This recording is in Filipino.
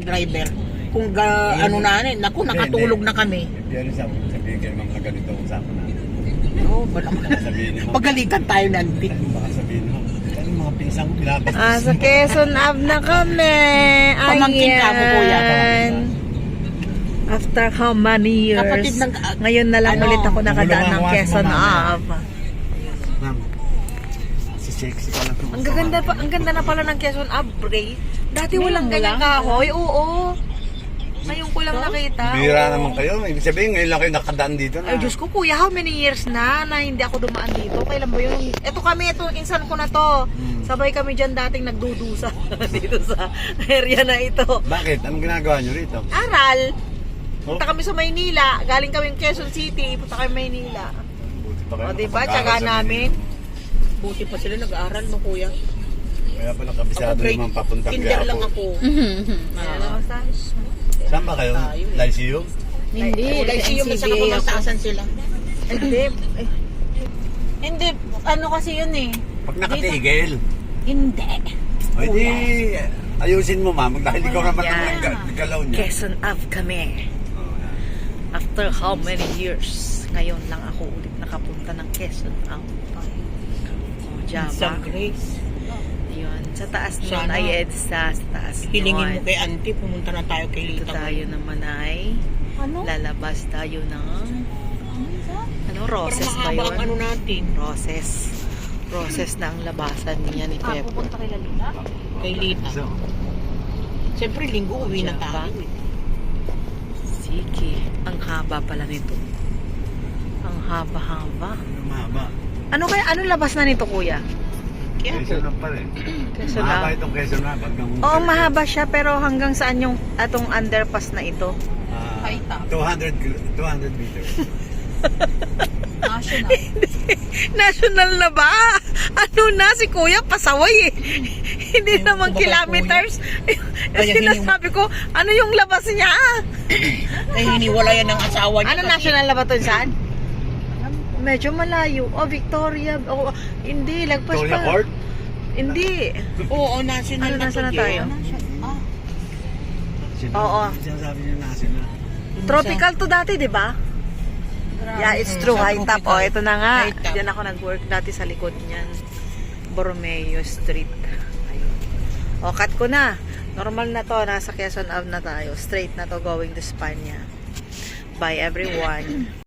driver. Kung ga, ano na, eh, naku, nakatulog na kami. Yan sa sabihin kayo mga ganito usapan na. Oo, ba naman. Sabihin mo. Pagalitan tayo nanti. Baka sabihin mo. Ano mga pinsang ko pinapastos Ah, sa mo?" Quezon Ave na kami. Pamangkin ka mo, kuya. Ayan. After how many years? Kapatid ng- Ngayon na lang ano, ulit ako nakadaan ng Quezon. Ave. Ma'am, si sexy pala ito. Ang gaganda pa, ang ganda na pala ng Quezon Bray. Dati Ngayon walang mo ganyang lang? kahoy. Oo. Ngayon ko lang nakita. Bira Oo. naman kayo. Ibig sabihin, ngayon lang kayo nakadaan dito na. Ay, Diyos ko, kuya, how many years na na hindi ako dumaan dito? Kailan ba yun? Ito kami, ito, insan ko na to. Hmm. Sabay kami dyan dating nagdudusa dito sa area na ito. Bakit? Anong ginagawa nyo rito? Aral. Oh, Punta kami sa Maynila. Galing kami Quezon City. Punta kami Maynila. buti pa kayo O, diba? Tsaga sa namin. Buti pa sila nag-aaral no, kuya. Kaya pala kabisado Ako, naman papuntang Kinder lang Quiapo. ako. Basta? Saan ba kayo? Tayo eh. Lyceum? Hindi, siyo may saka pumagtaasan sila. Hindi. Eh, Hindi, ano kasi yun eh. Pag nakatigil. Hindi. O di, ayusin mo ma'am. Dahil ikaw naman ang Yan. nag- naggalaw niya. Quezon Ave kami. Oh, yan. After how many years? Ngayon lang ako ulit nakapunta ng Quezon Ave. O, Sa Java. Grace. Yun. Sa taas nun Sana. ay EDSA. Sa taas Hilingin mo kay auntie, pumunta na tayo kay Lita. tayo naman ay Ano? lalabas tayo ng ano, roses ba ang ano yun? natin. Roses. Roses na ang labasan niya ni Ah, Pep. pupunta kay Lalita? Kay Lita. Siyempre, linggo uwi na Java. tayo. eh. Sige. Ang haba pala nito. Ang haba-haba. ano mahaba? Ano kaya, ano labas na nito kuya? Kaya Quezon lang pa rin. Quezon Mahaba Ave. itong Quezon lang. Hanggang Oo, mahaba siya pero hanggang saan yung atong underpass na ito? Ah, High top. 200, kil- 200 meters. National. National na ba? Ano na si kuya pasaway eh. Hindi naman kumbaga, kilometers. Kaya sinasabi ko, ano yung labas niya? Ay, hiniwala yan ng asawa niya. Ano kasi- national na ba to saan? Medyo malayo. Oh, Victoria. Oh, hindi, lagpas Victoria pa. Court? Hindi. Oo, national Ano, na nasa na tayo? Ah, Oo. Sinasabi niya national. Tropical to dati, di ba? Yeah, it's true. High top. Oh, ito na nga. Diyan ako nag-work dati sa likod niyan. Borromeo Street. Ayun. O, cut ko na. Normal na to. Nasa Quezon Ave na tayo. Straight na to going to Spanya. Bye everyone.